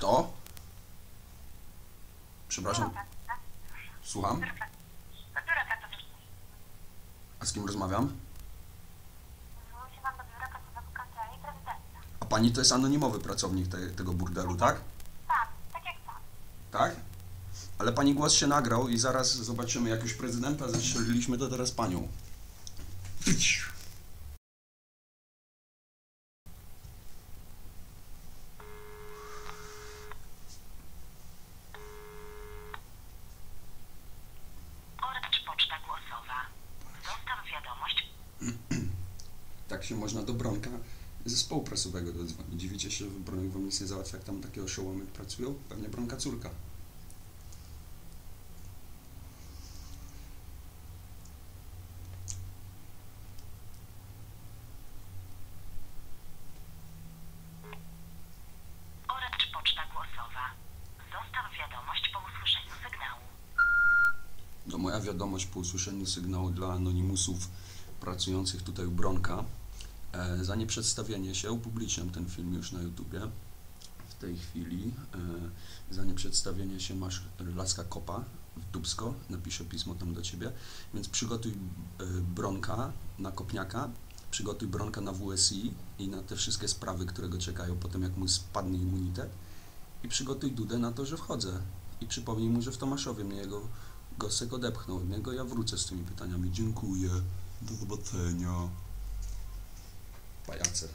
Kto? Przepraszam, słucham? A z kim rozmawiam? A pani to jest anonimowy pracownik te, tego burdelu, tak? Pan, tak jak pan. Tak? Ale pani głos się nagrał i zaraz zobaczymy, jak już prezydenta zestrzeliliśmy, to teraz panią. Tak się można do Bronka zespołu prasowego dodzwonić. Dziwicie się, że Bronek wam nic nie załatwia, jak tam takie oszołomy pracują? Pewnie Bronka córka. Orange Poczta Głosowa. Zostaw wiadomość po usłyszeniu sygnału. Moja wiadomość po usłyszeniu sygnału dla anonimusów pracujących tutaj u Bronka. E, za nieprzedstawienie się upubliczniam ten film już na YouTubie w tej chwili. E, za nieprzedstawienie się masz laska kopa w Dubsko, napiszę pismo tam do ciebie, więc przygotuj e, Bronka na kopniaka, przygotuj Bronka na WSI i na te wszystkie sprawy, które go czekają potem jak mu spadnie immunitet i przygotuj Dudę na to, że wchodzę i przypomnij mu, że w Tomaszowie mnie jego Gosek odepchnął od niego, ja wrócę z tymi pytaniami. Dziękuję. Do zobaczenia. by answer.